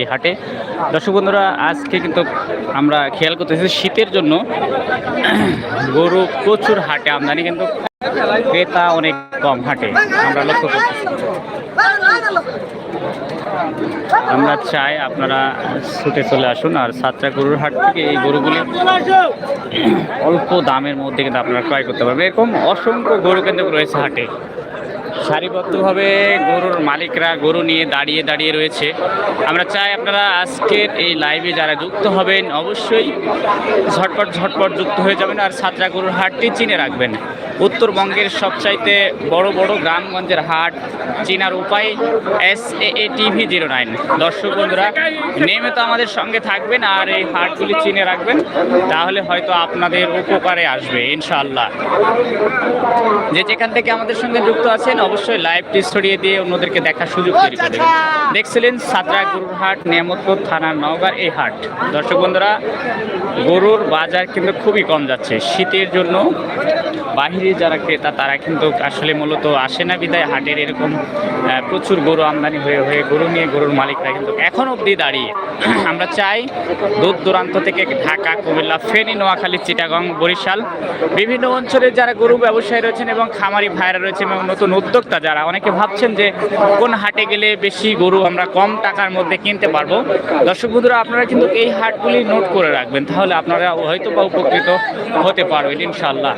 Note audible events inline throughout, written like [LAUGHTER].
এই হাটে। দর্শক বন্ধুরা, আজকে কিন্তু আমরা খেয়াল করতেছি শীতের জন্য গরু প্রচুর হাটে, আমদানি কিন্তু ক্রেতা অনেক কম হাটে। আমরা লক্ষ্য করতেছি। আমরা চাই আপনারা ছুটে চলে আসুন আর সাতটা গরুর হাট থেকে এই গরুগুলি অল্প দামের মধ্যে কিন্তু আপনারা ক্রয় করতে পারবেন। এরকম অসংখ্য গরু কিন্তু রয়েছে হাটে। সারিবদ্ধভাবে গরুর মালিকরা গরু নিয়ে দাঁড়িয়ে দাঁড়িয়ে রয়েছে। আমরা চাই আপনারা আজকের এই লাইভে যারা যুক্ত হবেন, অবশ্যই ঝটপট ঝটপট যুক্ত হয়ে যাবেন আর সাতরা গরুর হাটটি চিনে রাখবেন। উত্তরবঙ্গের সবচাইতে বড় বড় গ্রামগঞ্জের হাট চিনার উপায় S A TV zero nine. দর্শক বন্ধুরা নিয়মিত আমাদের সঙ্গে থাকবেন আর এই হাটগুলি চিনে রাখবেন, তাহলে হয়তো আপনাদের উপকারে আসবে, ইনশাআল্লাহ। যে যেখান থেকে আমাদের সঙ্গে যুক্ত আছেন, অবশ্যই লাইভটি ছড়িয়ে দিয়ে অন্যদেরকে দেখার সুযোগ তৈরি করে দেখছিলেন সাতরা গরুর হাট নিয়ামতপুর থানার নওগাঁর এই হাট। দর্শক বন্ধুরা, গরুর বাজার কিন্তু খুবই কম যাচ্ছে। শীতের জন্য বাহিরে যারা ক্রেতা, তারা কিন্তু আসলে মূলত আসে না বিদায়। হাটের এরকম প্রচুর গরু আমদানি হয়ে হয়ে গরু নিয়ে গরুর মালিকরা কিন্তু এখন অবধি দাঁড়িয়ে। আমরা চাই দূর দূরান্ত থেকে ঢাকা, কুমিল্লা, ফেনী, নোয়াখালী, চিটাগং, বরিশাল, বিভিন্ন অঞ্চলের যারা গরু ব্যবসায়ী রয়েছেন এবং খামারি ভাইরা রয়েছেন এবং নতুন উদ্যোক্তা যারা, অনেকে ভাবছেন যে কোন হাটে গেলে বেশি গরু আমরা কম টাকার মধ্যে কিনতে পারব। দর্শক বন্ধুরা, আপনারা কিন্তু এই হাটগুলি নোট করে রাখবেন, তাহলে আপনারা হয়তো বা উপকৃত হতে পারবেন ইনশাল্লাহ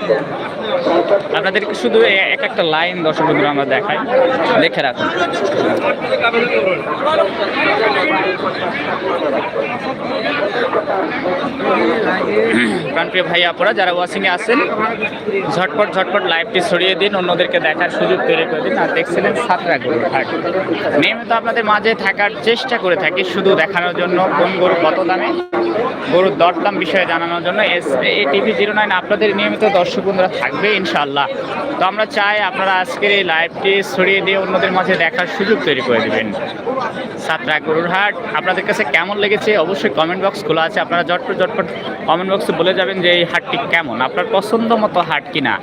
আপনাদেরকে শুধু এক একটা লাইন দর্শক বন্ধুরা আমরা দেখাই? দেখে রাখুন। প্রাণপ্রিয় ভাই আপনারা যারা ওয়াশিংয়ে আসেন ঝটপট ঝটপট লাইভটি ছড়িয়ে দিন, অন্যদেরকে দেখার সুযোগ তৈরি করে দিন। আর দেখছিলেন সাতরা গরু হাট। নিয়মিত আপনাদের মাঝে থাকার চেষ্টা করে থাকি, শুধু দেখানোর জন্য, কোন গরু কত দামে, গরুর দরদাম বিষয়ে জানানোর জন্য। S A TV zero nine আপনাদের নিয়মিত দর্শক বন্ধুরা থাকবে, ইনশাআল্লাহ। তো আমরা চাই আপনারা আজকের এই লাইভটি ছড়িয়ে দিয়ে অন্যদের মাঝে দেখার সুযোগ তৈরি করে দেবেন। সাতরা গরুর হাট আপনাদের কাছে কেমন লেগেছে অবশ্যই কমেন্ট বক্স খোলা আছে। আপনারা ঝটপট ঝটপট কমেন্ট বক্সে বলে যাবেন যে এই হাটটি কেমন, আপনার পছন্দ মতো হাট কিনা।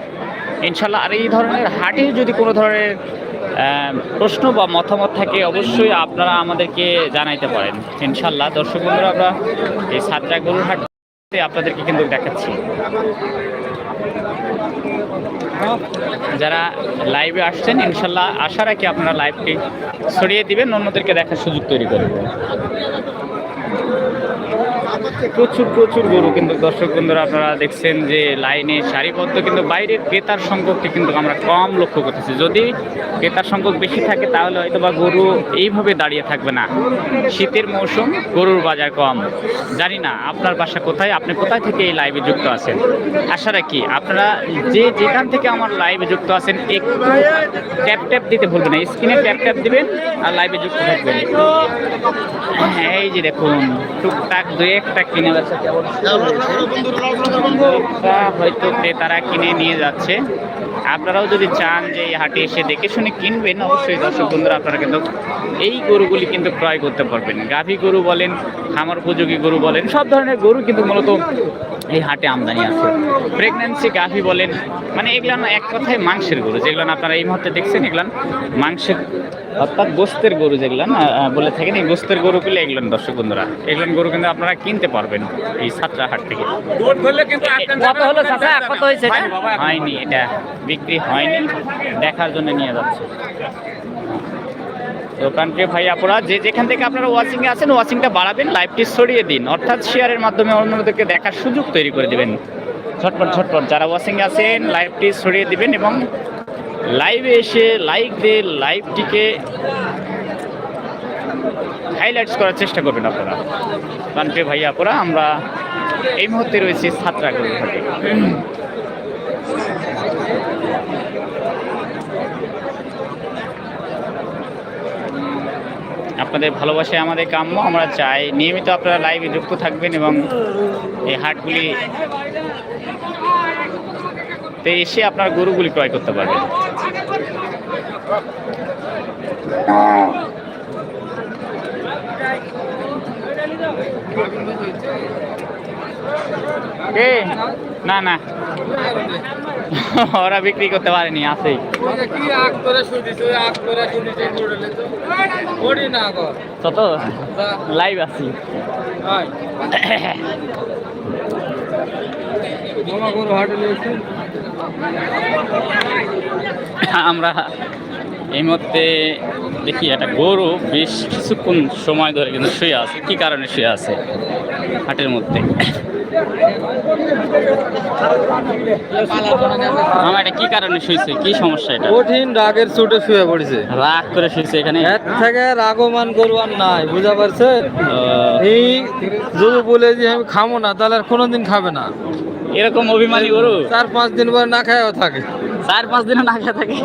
ইনশাল্লাহ আর এই ধরনের হাটে যদি কোনো ধরনের প্রশ্ন বা মতামত থাকে, অবশ্যই আপনারা আমাদেরকে জানাইতে পারেন। ইনশাল্লাহ দর্শক বন্ধুরা, আমরা এই সাতটা গরুর হাট আপনাদেরকে কিন্তু দেখাচ্ছি। যারা লাইভে আসছেন, ইনশাল্লাহ আশা রাখি আপনারা লাইভটি ছড়িয়ে দিবেন, অন্যদেরকে দেখার সুযোগ তৈরি করে দেবেন। প্রচুর প্রচুর গরু কিন্তু দর্শক বন্ধুরা আপনারা দেখছেন যে লাইনে সারিবদ্ধ কিন্তু বাইরের ক্রেতার সংখ্যকটি কিন্তু আমরা কম লক্ষ্য করতেছি। যদি ক্রেতার সংখ্যক বেশি থাকে তাহলে হয়তো বা গরু এইভাবে দাঁড়িয়ে থাকবে না। শীতের মৌসুম গরুর বাজার কম। জানি না আপনার বাসা কোথায় আপনি কোথায় থেকে এই লাইভে যুক্ত আছেন? আশা রাখি আপনারা যে যেখান থেকে আমার লাইভে যুক্ত আছেন একটু ট্যাপ ট্যাপ দিতে ভুলবেন না। স্ক্রিনে ট্যাপ ট্যাপ দিবেন আর লাইভে যুক্ত থাকবেন। হ্যাঁ, এই যে দেখুন টুকটাক দুই একটা কিনে হয়েছে। হয়তো ক্রেতারা কিনে নিয়ে যাচ্ছে আপনারাও যদি চান যে এই হাটে এসে দেখে শুনে কিনবেন, অবশ্যই দর্শক বন্ধুরা, আপনারা কিন্তু এই গরুগুলি কিন্তু ক্রয় করতে পারবেন গাভী গরু বলেন, খামার উপযোগী গরু বলেন, সব ধরনের গরু কিন্তু মূলত এই হাটে আমদানি আছে। প্রেগন্যান্সি গাভী বলেন মানে এগুলো না এক কথায় মাংসের গরু যেগুলো আপনারা এই মুহূর্তে দেখছেন এগুলো মাংসের অর্থাৎ গোস্তের গরু যেগুলো বলে থাকেন এই গোস্তের গরুগুলো এগুলো দর্শক বন্ধুরা এগুলো গরু কিন্তু আপনারা কিনতে পারবেন এই সাতটা হাট থেকে। কত হলো চাচা? কত হয়েছে হয়নি এটা বিক্রি হয়নি দেখার জন্য নিয়ে যাচ্ছে। দোকানকে ভাই, আপনারা যে যেখান থেকে আপনারা ওয়াচিং এ আছেন ওয়াচিংটা বাড়াবেন লাইভটি ছড়িয়ে দিন। অর্থাৎ শেয়ারের মাধ্যমে অন্যদেরকে দেখার সুযোগ তৈরি করে দিবেন। ঝটপট ঝটপট, যারা ওয়াচিং এ আছেন লাইভটি ছড়িয়ে দিবেন এবং লাইভে এসে লাইক দিয়ে লাইভটিকে হাইলাইটস করার চেষ্টা করবেন আপনারা। কারণকে ভাই, আপনারা, আমরা এই মুহূর্তে রয়েছি ঘাটে। আপনাদের ভালোবাসায় আমাদের কাম্য, আমরা চাই। নিয়মিত আপনারা লাইভে যুক্ত থাকবেন এবং এই হাটগুলি তে এসে আপনার গরুগুলি ক্রয় করতে পারবেন। না না। [LAUGHS] ওরা বিক্রি করতে পারেনি আছেই। কি আগ করে শুনিছে আগ করে শুনিছে মোড়লে তো ওড়ি না গো কত লাইভ আছি। আমরা এই মুহূর্তে দেখি একটা গরু বেশ কিছুক্ষণ সময় ধরে কিন্তু শুয়ে আছে। কি কারণে শুয়ে আছে হাটের মধ্যে? মামা এটা কি কারণে শুয়েছে কি সমস্যা এটা? কঠিন রাগের চোটে শুয়ে পড়েছে। রাগ করে শুয়েছে এখানে? এর থেকে রাগমান নাই বুঝা পারছে? এই যদি বলে যে আমি খাব না তাহলে আর কোনোদিন খাবে না। এরকম অভিমানী গরু? চার পাঁচ দিন পরে না খায়ও থাকে। চার পাঁচ দিনও না খেয়ে থাকে?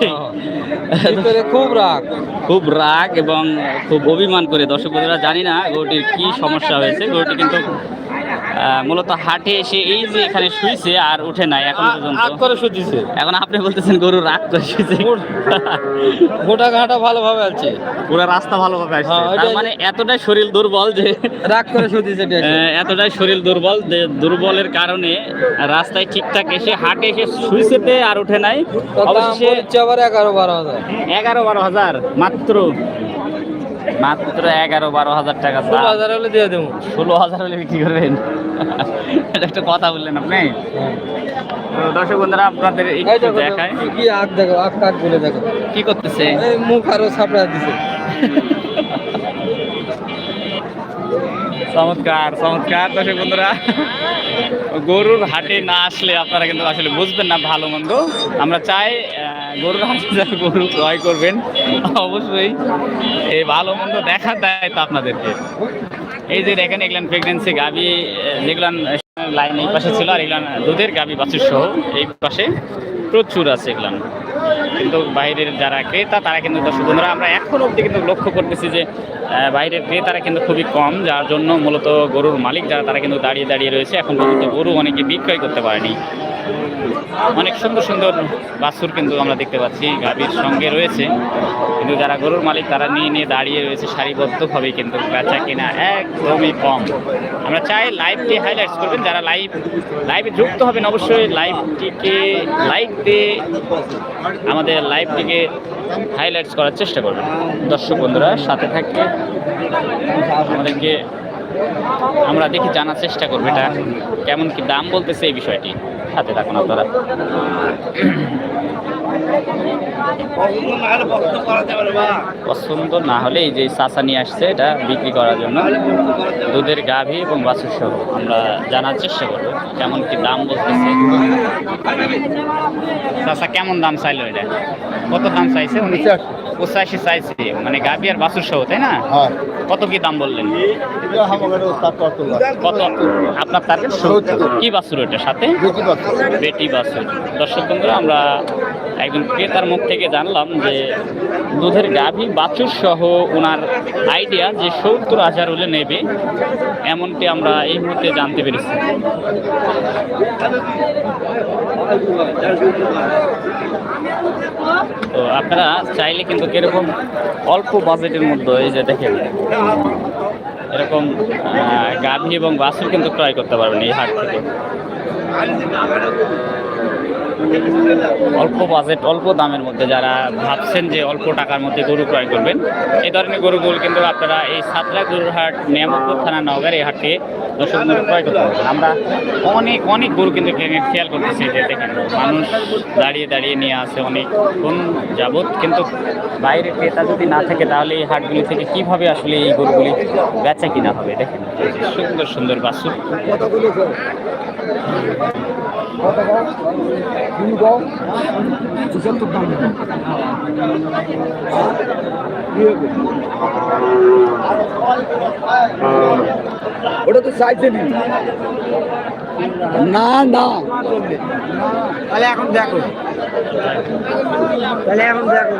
খুব রাগ। খুব রাগ এবং খুব অভিমান করে দর্শক বন্ধুরা জানি না গরুটির কি সমস্যা হয়েছে। গরুটি কিন্তু মূলত হাটে এসে এই যে এখানে শুয়েছে আর উঠে নাই এখন পর্যন্ত। করে শুধিছে এখন আপনি বলতেছেন গরু রাগ করে শুইছে। গোটা ঘাটা ভালোভাবে আছে। পুরো রাস্তা ভালোভাবে আসছে। হ্যাঁ, তার মানে এতটাই শরীর দুর্বল যে রাগ করে আহ, এতটাই শরীর দুর্বল যে দুর্বলের কারণে রাস্তায় ঠিকঠাক এসে হাটে এসে শুইছেতে আর উঠে নাই। অবশেষে এগারো বারো হাজার। এগারো বারো হাজার মাত্র। মাত্র এগারো বারো হাজার টাকা ষোলো হাজার হলে দিয়ে দেবো। ষোলো হাজার হলে বিক্রি করবেন। এটা একটা কথা বললেন আপনি? তো দর্শক বন্ধুরা আপনাদের একটু দেখায় কি- কি আগ দেখো আগ কাক বলে দেখো। কি করতেছে? মুখ আরও ছাপড়া দিছে। [LAUGHS] চমৎকার চমৎকার। দর্শক বন্ধুরা, গরুর হাটে না আসলে আপনারা কিন্তু আসলে বুঝবেন না ভালো মন্দ। আমরা চাই গরুর হাটে গরু ক্রয় করবেন, অবশ্যই এই ভালো মন্দ দেখার দায়িত্ব আপনাদেরকে। এই যে দেখেন, এগুলান প্রেগনেন্সি গাভি যেগুলান লাইন এই পাশে ছিল আর এগুলান দুধের গাভি বাছুর সহ এই পাশে। প্রচুর আছে এগুলো। কিন্তু বাইরের যারা ক্রেতা, তারা কিন্তু দর্শক বন্ধুরা আমরা এখন অবধি কিন্তু লক্ষ্য করতেছি যে বাইরের ক্রেতারা কিন্তু খুবই কম, যার জন্য মূলত গরুর মালিক যারা, তারা কিন্তু দাঁড়িয়ে দাঁড়িয়ে রয়েছে। এখন পর্যন্ত গরু অনেকে বিক্রয় করতে পারেনি। অনেক সুন্দর সুন্দর বাছুর কিন্তু আমরা দেখতে পাচ্ছি, গাভীর সঙ্গে রয়েছে। কিন্তু যারা গরুর মালিক, তারা নিয়ে নিয়ে দাঁড়িয়ে রয়েছে, সারিবদ্ধভাবে কিন্তু বেচা কিনা একদমই কম। আমরা চাই লাইভটি হাইলাইটস করবেন, যারা লাইভ লাইভে যুক্ত হবেন অবশ্যই লাইভটিকে লাইক দিয়ে আমাদের লাইভটিকে হাইলাইটস করার চেষ্টা করবেন। দর্শক বন্ধুরা, সাথে থাকবে আমাদেরকে আমরা দেখি জানার চেষ্টা করব এটা কেমন কি দাম বলতেছে এই বিষয়টি। সাথে থাকুন আপনারা। পছন্দ না হলে এই যে চাচা নিয়ে আসছে এটা বিক্রি করার জন্য। দুধের গাভী এবং বাছুর সহ। আমরা জানার চেষ্টা করব কেমন কি দাম বলতেছে। চাচা কেমন দাম চাইলো এটা? কত দাম চাইছে উনি? পঁচাশি চাইছে। মানে গাভী আর বাছুর সহ তাই না? হ্যাঁ। কত কি দাম বললেন? তার কত? আপনার টার্গেট কি বাছুর ওটা সাথে? বেটি বাছুর। দর্শক বন্ধুরা আমরা একজন ক্রেতার মুখ থেকে জানলাম যে দুধের গাভী, বাছুর সহ ওনার আইডিয়া যে সত্তর হাজার হলে নেবে, এমনটি আমরা এই মুহূর্তে জানতে পেরেছি। তো আপনারা চাইলে কিন্তু কীরকম অল্প বাজেটের মধ্যে এই যে দেখেন, এরকম গাভী এবং বাছুর কিন্তু ক্রয় করতে পারবেন এই হাট থেকে। অল্প বাজেট, অল্প দামের মধ্যে যারা ভাবছেন যে অল্প টাকার মধ্যে গরু ক্রয় করবেন, এই ধরনের গরুগুলো কিন্তু আপনারা এই সাতরা গরুর হাট নিয়ামতপুর থানা নগর এই হাটে দর্শক ক্রয় করতে পারবেন। আমরা অনেক অনেক গরু কিন্তু খেয়াল করতেছি যে দেখেন, মানুষ দাঁড়িয়ে দাঁড়িয়ে নিয়ে আসে অনেকক্ষণ যাবত কিন্তু বাইরে ক্রেতা যদি না থাকে, তাহলে এই হাটগুলি থেকে কীভাবে আসলে এই গরুগুলি বেচা কিনা হবে? দেখেন এই যে সুন্দর সুন্দর বাছুর ওটা তো চাইছে নি না না। তাহলে এখন দেখো। তাহলে এখন দেখো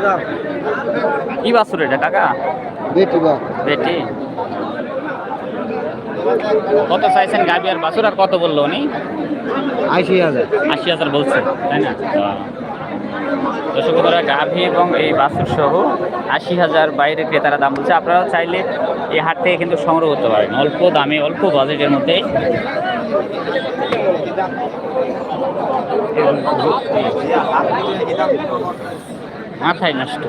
কি বাছুর এটা কাকা? বেটি বা বেটি। কত চাইছেন গাবি আর বাছুর আর কত বলল উনি? আশি হাজার। আশি হাজার বলছে তাই না? দর্শক বন্ধুরা গাভী এবং এই বাছুর সহ আশি হাজার বাইরে ক্রেতারা দাম বলছে। আপনারাও চাইলে এই হাট থেকে কিন্তু সংগ্রহ করতে পারেন। অল্প দামে অল্প বাজেটের মধ্যে। মাথায় নষ্ট।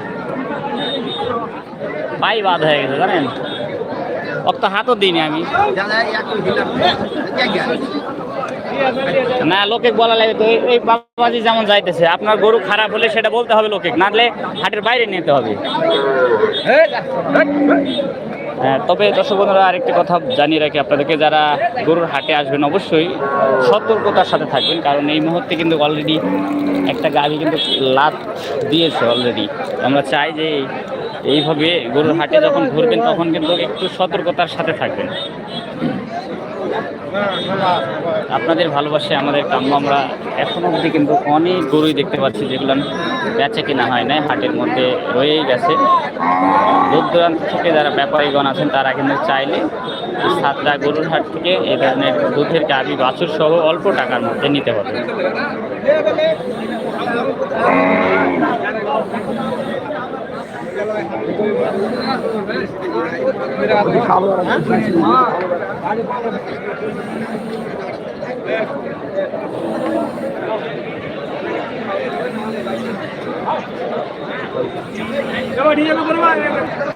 পাই বাদ হয়ে গেছে জানেন? অত হাতও দিইনি আমি। না লোকে বলা লাগে তো, এই- বাবাজি যেমন যাইতেছে, আপনার গরু খারাপ হলে সেটা বলতে হবে লোকে নাহলে হাটের বাইরে নিতে হবে। হ্যাঁ তবে দর্শক বন্ধুরা, আরেকটি কথা জানিয়ে রাখি আপনাদেরকে, যারা গরুর হাটে আসবেন অবশ্যই সতর্কতার সাথে থাকবেন, কারণ এই মুহূর্তে কিন্তু অলরেডি একটা গাড়ি কিন্তু লাত দিয়েছে অলরেডি আমরা চাই যে এইভাবে গরুর হাটে যখন ঘুরবেন, তখন কিন্তু একটু সতর্কতার সাথে থাকবেন। আপনাদের ভালোবাসে আমাদের কাম্য, আমরা এখন অবধি কিন্তু অনেক গরুই দেখতে পাচ্ছি যেগুলো বেচে কিনা হয় না হাটের মধ্যে রয়েই গেছে। দূর দূরান্ত থেকে যারা ব্যাপারীগণ আছেন, তারা কিন্তু চাইলে সাতটা গরুর হাট থেকে এই ধরনের দুধের গাভি, বাছুর সহ অল্প টাকার মধ্যে নিতে পারবে चलो ठीक है